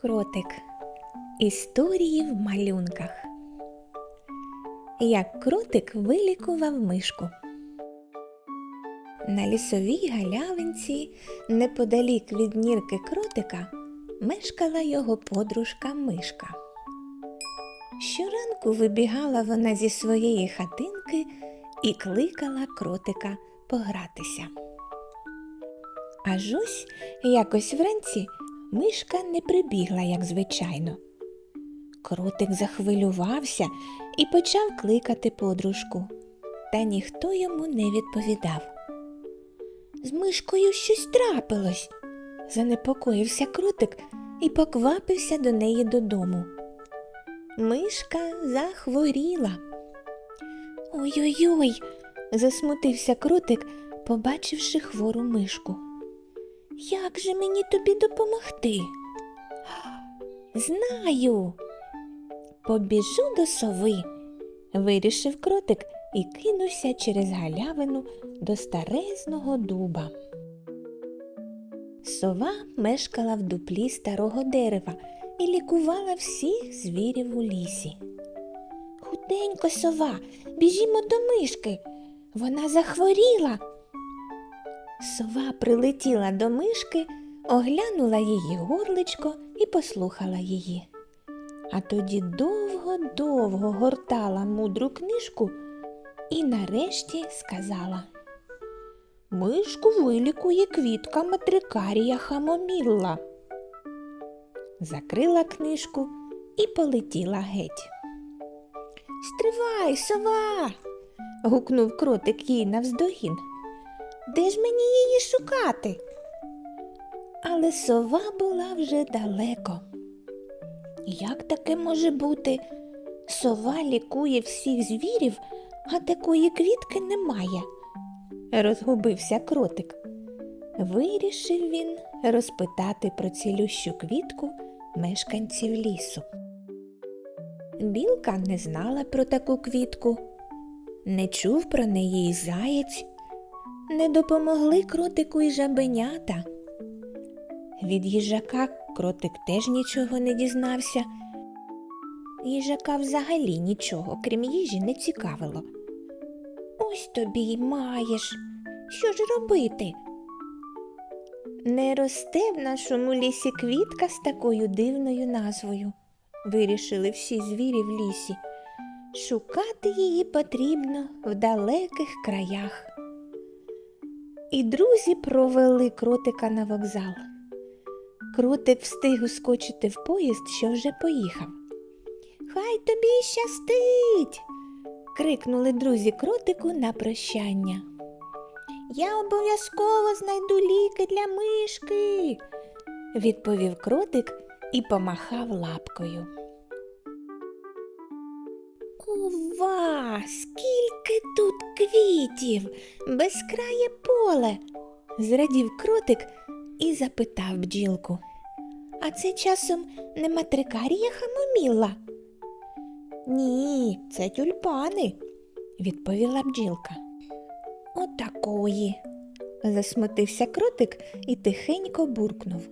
Кротик. Історії в малюнках. Як кротик вилікував мишку. На лісовій галявинці, неподалік від нірки кротика, мешкала його подружка мишка. Щоранку вибігала вона зі своєї хатинки і кликала кротика погратися. Аж ось якось вранці мишка не прибігла, як звичайно. Кротик захвилювався і почав кликати подружку, та ніхто йому не відповідав. З мишкою щось трапилось, занепокоївся кротик і поквапився до неї додому. Мишка захворіла. Ой-ой-ой, засмутився кротик, побачивши хвору мишку. Як же мені тобі допомогти? Знаю. Побіжу до сови, вирішив кротик і кинувся через галявину до старезного дуба. Сова мешкала в дуплі старого дерева і лікувала всіх звірів у лісі. Худенько сова, біжімо до мишки. Вона захворіла. Сова прилетіла до мишки, оглянула її горличко і послухала її. А тоді довго-довго гортала мудру книжку і нарешті сказала Мишку вилікує квітка матрикарія хамомілла. Закрила книжку і полетіла геть. Стривай, сова. гукнув кротик їй навздогін. Де ж мені її шукати? Але сова була вже далеко. Як таке може бути? Сова лікує всіх звірів, а такої квітки немає, розгубився кротик. Вирішив він розпитати про цілющу квітку мешканців лісу. Білка не знала про таку квітку, не чув про неї і заєць, не допомогли кротику і жабенята. Від їжака кротик теж нічого не дізнався. Їжака взагалі нічого, крім їжі, не цікавило. Ось тобі й маєш. Що ж робити? Не росте в нашому лісі квітка з такою дивною назвою, вирішили всі звірі в лісі. Шукати її потрібно в далеких краях. І друзі провели кротика на вокзал. Кротик встиг ускочити в поїзд, що вже поїхав. Хай тобі щастить. крикнули друзі кротику на прощання. Я обов'язково знайду ліки для мишки, відповів кротик і помахав лапкою. Ова, скільки тут квітів, безкрає поле, зрадів кротик і запитав бджілку. А це часом не матрикарія хамоміла? Ні, це тюльпани, відповіла бджілка. Отакої, засмутився кротик і тихенько буркнув.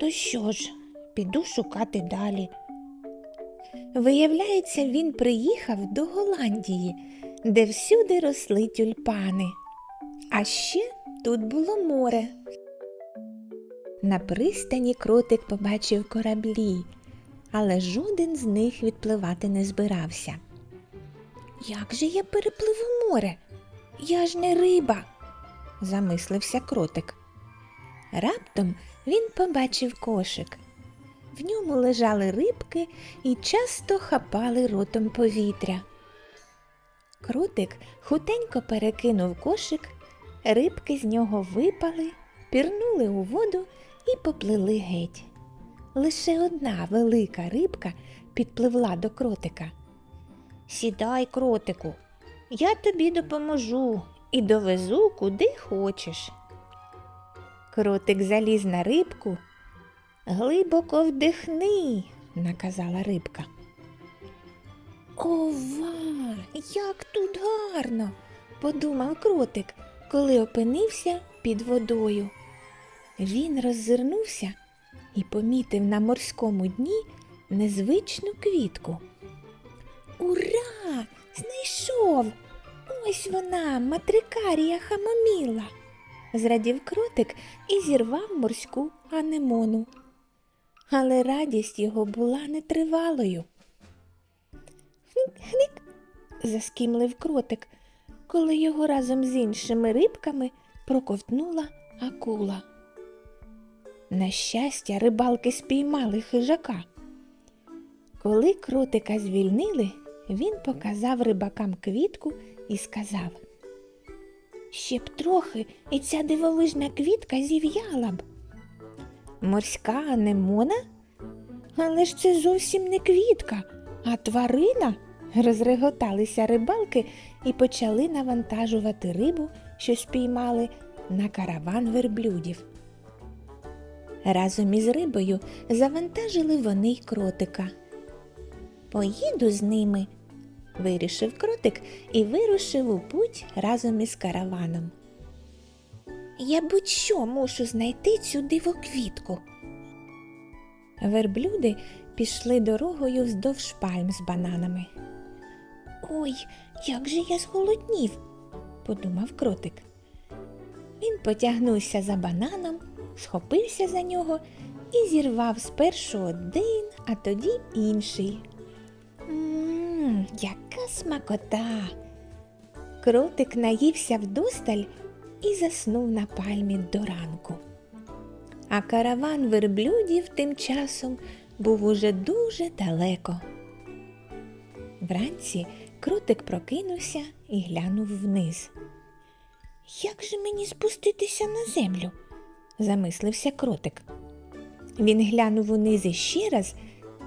То що ж, піду шукати далі. Виявляється, він приїхав до Голландії, де всюди росли тюльпани. А ще тут було море. На пристані кротик побачив кораблі, але жоден з них відпливати не збирався. Як же я перепливу море? Я ж не риба, замислився кротик. Раптом він побачив кошик. В ньому лежали рибки і часто хапали ротом повітря. Кротик хутенько перекинув кошик, рибки з нього випали, пірнули у воду і поплили геть. Лише одна велика рибка підпливла до кротика. Сідай, кротику, я тобі допоможу і довезу куди хочеш. Кротик заліз на рибку. Глибоко вдихни, наказала рибка. Ова, як тут гарно, подумав кротик, коли опинився під водою. Він роззирнувся і помітив на морському дні незвичну квітку. Ура! Знайшов! Ось вона, матрикарія хамоміла. Зрадів кротик і зірвав морську анемону. Але радість його була нетривалою. Хник-хник, заскімлив кротик, коли його разом з іншими рибками проковтнула акула. На щастя, рибалки спіймали хижака. Коли кротика звільнили, він показав рибакам квітку і сказав Ще б трохи, і ця дивовижна квітка зів'яла б. Морська анемона? Але ж це зовсім не квітка, а тварина. Розреготалися рибалки і почали навантажувати рибу, що спіймали, на караван верблюдів. Разом із рибою завантажили вони й кротика. Поїду з ними, вирішив кротик і вирушив у путь разом із караваном. Я будь-що мушу знайти цю дивоквітку. Верблюди пішли дорогою вздовж пальм з бананами. Ой, як же я зголоднів, подумав кротик. Він потягнувся за бананом, схопився за нього і зірвав спершу один, а тоді інший. Мм, яка смакота. Кротик наївся вдосталь і заснув на пальмі до ранку. А караван верблюдів тим часом був уже дуже далеко. Вранці кротик прокинувся і глянув вниз. Як же мені спуститися на землю? замислився кротик. Він глянув униз іще раз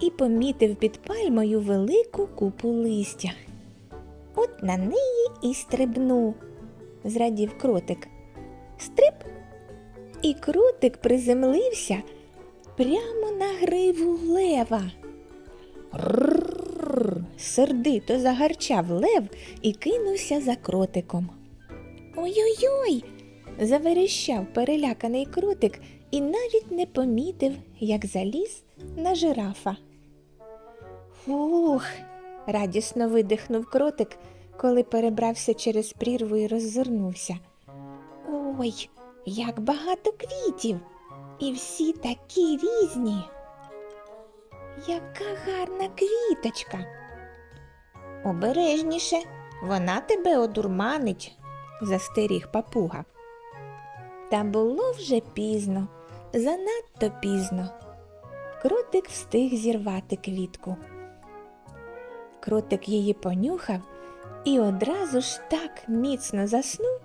і помітив під пальмою велику купу листя. От на неї і стрибну, зрадів кротик. Стриб, і кротик приземлився прямо на гриву лева. Рррр, сердито загарчав лев і кинувся за кротиком. Ой-ой-ой. заверещав переляканий кротик і навіть не помітив, як заліз на жирафа. Фух, радісно видихнув кротик, коли перебрався через прірву і роззирнувся. Ой, як багато квітів, і всі такі різні. Яка гарна квіточка. Обережніше, вона тебе одурманить, застеріг папуга. Та було вже пізно, занадто пізно. Кротик встиг зірвати квітку. Кротик її понюхав і одразу ж так міцно заснув,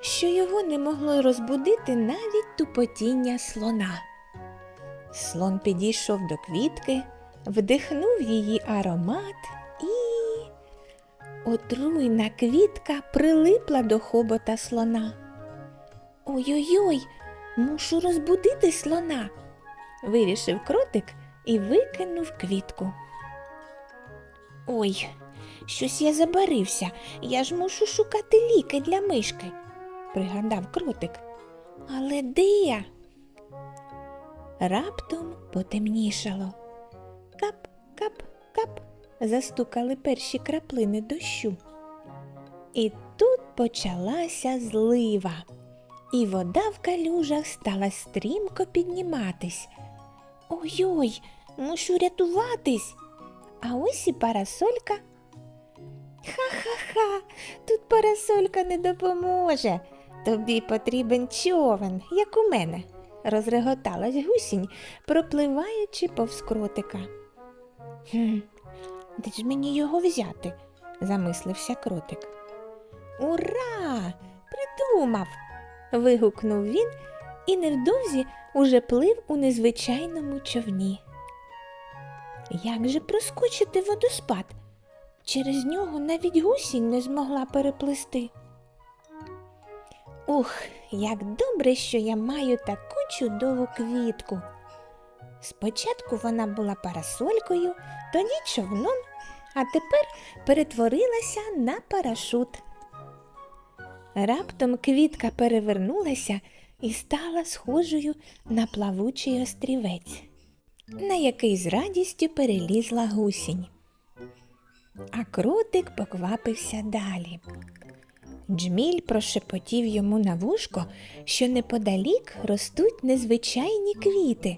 що його не могло розбудити навіть тупотіння слона. Слон підійшов до квітки, вдихнув її аромат. Отруйна квітка прилипла до хобота слона. Ой-ой-ой, мушу розбудити слона, вирішив кротик і викинув квітку. Ой, щось я забарився, я ж мушу шукати ліки для мишки, пригадав кротик. Але де? Раптом потемнішало. Кап, кап, кап застукали перші краплини дощу. І тут почалася злива, і вода в калюжах стала стрімко підніматись. Ой-ой, мушу рятуватись. А ось і парасолька. Ха-ха-ха, тут парасолька не допоможе. Тобі потрібен човен, як у мене, розреготалась гусінь, пропливаючи повз кротика. Хм, де ж мені його взяти? замислився кротик. Ура! Придумав. вигукнув він і невдовзі уже плив у незвичайному човні. Як же проскочити водоспад? Через нього навіть гусінь не змогла переплисти. Ух, як добре, що я маю таку чудову квітку. Спочатку вона була парасолькою, тоді човном, а тепер перетворилася на парашут. Раптом квітка перевернулася і стала схожою на плавучий острівець, на який з радістю перелізла гусінь. А кротик поквапився далі. Джміль прошепотів йому на вушко, що неподалік ростуть незвичайні квіти,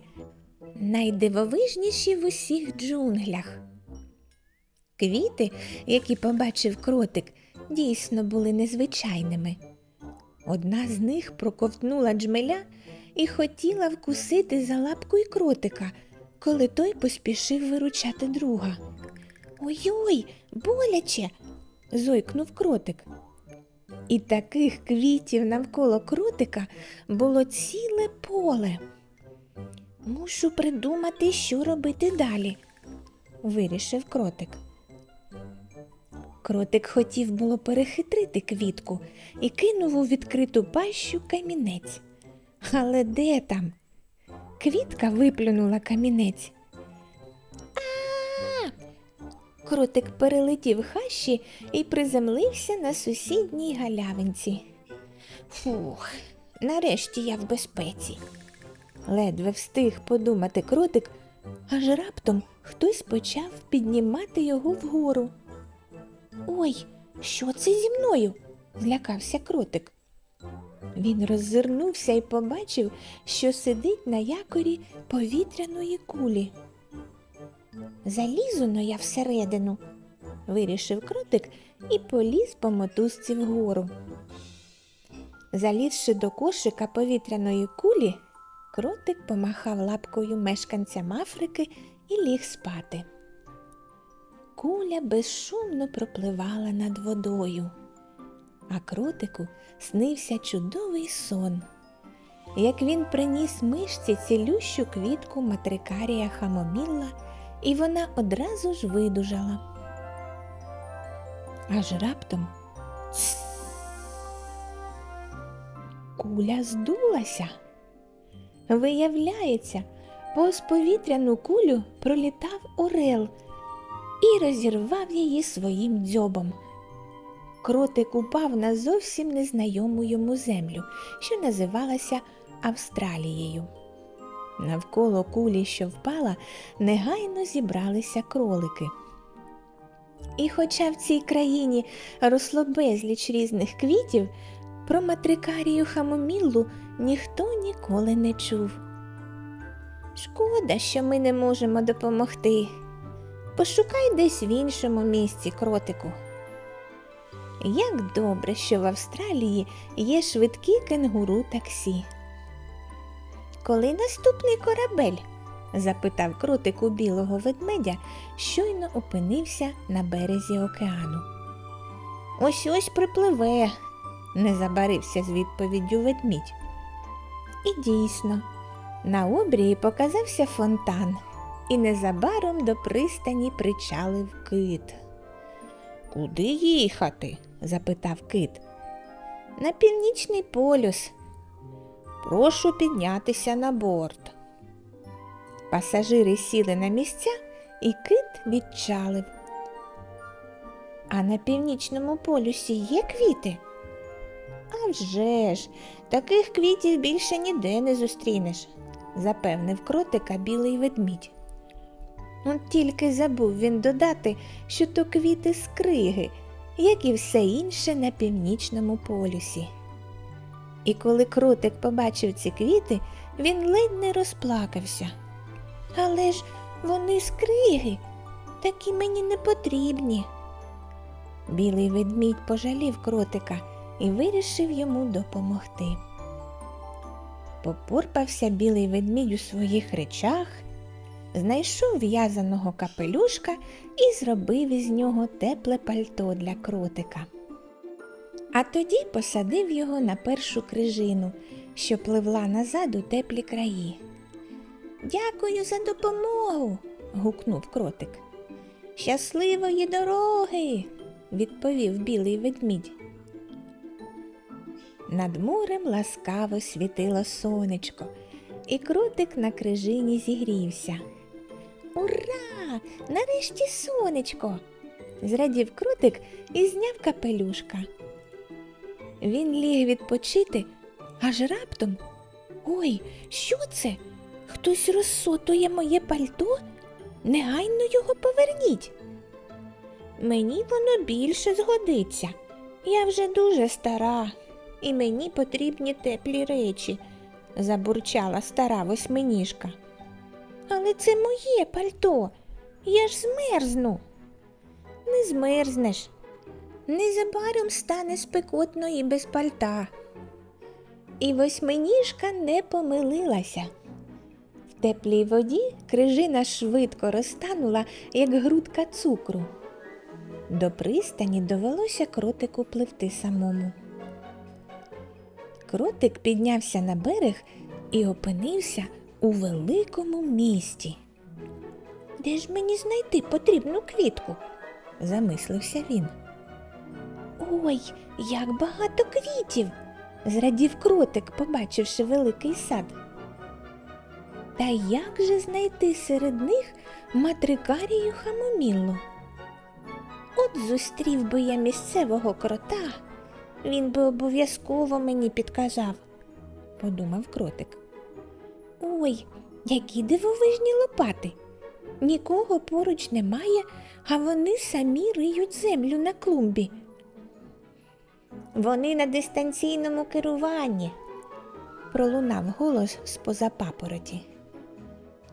найдивовижніші в усіх джунглях. Квіти, які побачив кротик, дійсно були незвичайними. Одна з них проковтнула джмеля і хотіла вкусити за лапку й кротика, коли той поспішив виручати друга. Ой-ой, боляче. зойкнув кротик. І таких квітів навколо кротика було ціле поле. Мушу придумати, що робити далі, вирішив кротик. Кротик хотів було перехитрити квітку і кинув у відкриту пащу камінець. Але де там? Квітка виплюнула камінець. А! Кротик перелетів хащі і приземлився на сусідній галявинці. Фух, нарешті я в безпеці. Ледве встиг подумати кротик, аж раптом хтось почав піднімати його вгору. Ой, що це зі мною? злякався кротик. Він роззирнувся і побачив, що сидить на якорі повітряної кулі. Залізу но я всередину, вирішив кротик і поліз по мотузці вгору. Залізши до кошика повітряної кулі, кротик помахав лапкою мешканцям Африки і ліг спати. Куля безшумно пропливала над водою, а кротику снився чудовий сон. Як він приніс мишці цілющу квітку матрикарія хамомілла, і вона одразу ж видужала. Аж раптом куля здулася. Виявляється, повз повітряну кулю пролітав орел і розірвав її своїм дзьобом. Кротик упав на зовсім незнайому йому землю, що називалася Австралією. Навколо кулі, що впала, негайно зібралися кролики. І хоча в цій країні росло безліч різних квітів, про матрикарію хамоміллу ніхто ніколи не чув. Шкода, що ми не можемо допомогти. Пошукай десь в іншому місці кротику. Як добре, що в Австралії є швидкі кенгуру таксі. Коли наступний корабель? запитав кротик у білого ведмедя, щойно опинився на березі океану. Ось ось припливе, не забарився з відповіддю ведмідь. І дійсно, на обрії показався фонтан, і незабаром до пристані причалив кит. Куди їхати? запитав кит. На північний полюс. Прошу піднятися на борт. Пасажири сіли на місця, і кит відчалив. А на північному полюсі є квіти? А вже ж, таких квітів більше ніде не зустрінеш, запевнив кротика білий ведмідь. От тільки забув він додати, що то квіти скриги, як і все інше на північному полюсі. І коли кротик побачив ці квіти, він ледь не розплакався. Але ж вони скриги, такі мені не потрібні. Білий ведмідь пожалів кротика і вирішив йому допомогти. Попорпався білий ведмідь у своїх речах, знайшов в'язаного капелюшка і зробив із нього тепле пальто для кротика. А тоді посадив його на першу крижину, що пливла назад у теплі краї. Дякую за допомогу. гукнув кротик. Щасливої дороги, відповів білий ведмідь. Над морем ласкаво світило сонечко, і кротик на крижині зігрівся. Ура! Нарешті сонечко! зрадів кротик і зняв капелюшка. Він ліг відпочити, аж раптом Ой, що це? Хтось розсотує моє пальто? Негайно його поверніть. Мені воно більше згодиться. Я вже дуже стара, і мені потрібні теплі речі, забурчала стара восьминіжка. Але це моє пальто. Я ж змерзну. Не змерзнеш. Незабаром стане спекотно і без пальта. І восьминіжка не помилилася. В теплій воді крижина швидко розтанула, як грудка цукру. До пристані довелося кротику пливти самому. Кротик піднявся на берег і опинився у великому місті. Де ж мені знайти потрібну квітку? замислився він. Ой, як багато квітів. зрадів кротик, побачивши великий сад. Та як же знайти серед них матрикарію хамоміллу? От зустрів би я місцевого крота, він би обов'язково мені підказав, подумав кротик. Ой, які дивовижні лопати. Нікого поруч немає, а вони самі риють землю на клумбі. Вони на дистанційному керуванні, пролунав голос з-поза папороті.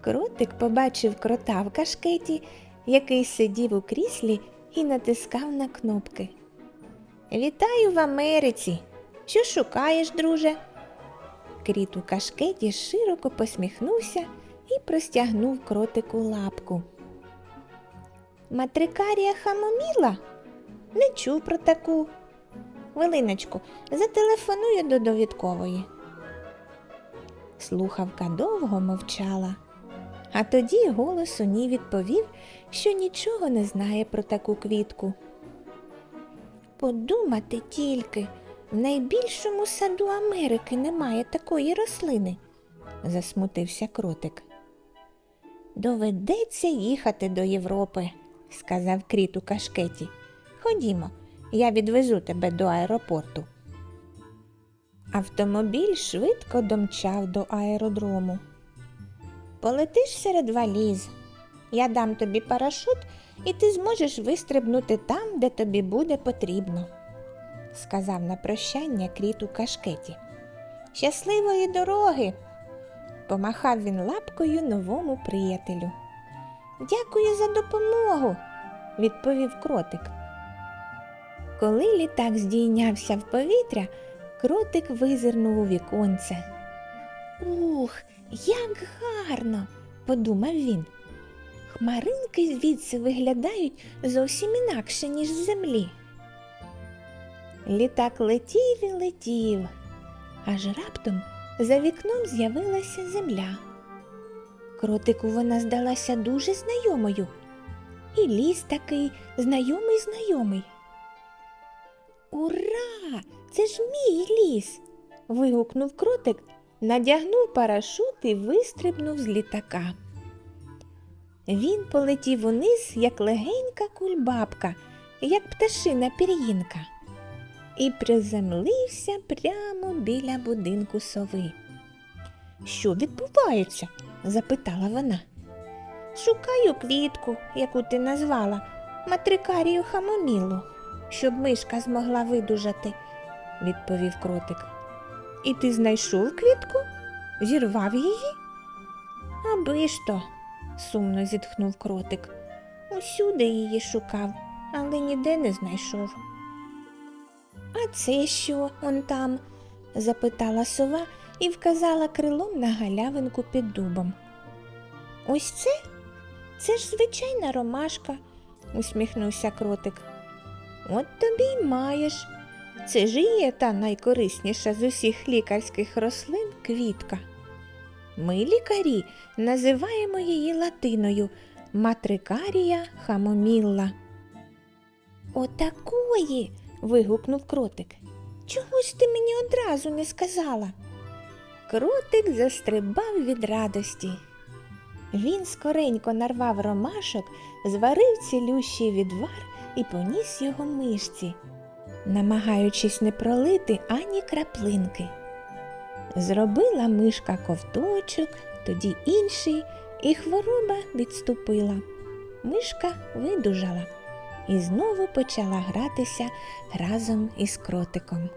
Кротик побачив крота в кашкеті, який сидів у кріслі і натискав на кнопки. Вітаю в Америці. Що шукаєш, друже? Кріт у кашкеті широко посміхнувся і простягнув кротику лапку. Матрикарія хамоміла? Не чув про таку. Хвилиночку, зателефоную до довідкової. Слухавка довго мовчала, а тоді голос у ній відповів, що нічого не знає про таку квітку. Подумати тільки, в найбільшому саду Америки немає такої рослини, засмутився кротик. Доведеться їхати до Європи, сказав кріт у кашкеті. Ходімо, я відвезу тебе до аеропорту. Автомобіль швидко домчав до аеродрому. Полетиш серед валіз. Я дам тобі парашут, і ти зможеш вистрибнути там, де тобі буде потрібно, сказав на прощання кріт у кашкеті. Щасливої дороги! помахав він лапкою новому приятелю. Дякую за допомогу, відповів кротик. Коли літак здійнявся в повітря, кротик визирнув у віконце. Ух, як гарно, подумав він. Хмаринки звідси виглядають зовсім інакше, ніж з землі. Літак летів і летів, аж раптом за вікном з'явилася земля. Кротику вона здалася дуже знайомою, і ліс такий знайомий знайомий. Ура! Це ж мій ліс. вигукнув кротик, надягнув парашут і вистрибнув з літака. Він полетів униз, як легенька кульбабка, як пташина пір'їнка, і приземлився прямо біля будинку сови. Що відбувається? запитала вона. Шукаю квітку, яку ти назвала, матрикарію хамомілу, щоб мишка змогла видужати, відповів кротик. І ти знайшов квітку? Зірвав її? Аби ж то, сумно зітхнув кротик. Усюди її шукав, але ніде не знайшов. А це що он там? запитала сова і вказала крилом на галявинку під дубом. Ось це? Це ж звичайна ромашка, усміхнувся кротик. От тобі й маєш. Це ж є та найкорисніша з усіх лікарських рослин квітка. Ми, лікарі, називаємо її латиною матрикарія хамомілла. Отакої. вигукнув кротик. Чого ж ти мені одразу не сказала? Кротик застрибав від радості. Він скоренько нарвав ромашок, зварив цілющий відвар і поніс його мишці, намагаючись не пролити ані краплинки. Зробила мишка ковточок, тоді інший, і хвороба відступила. Мишка видужала і знову почала гратися разом із кротиком.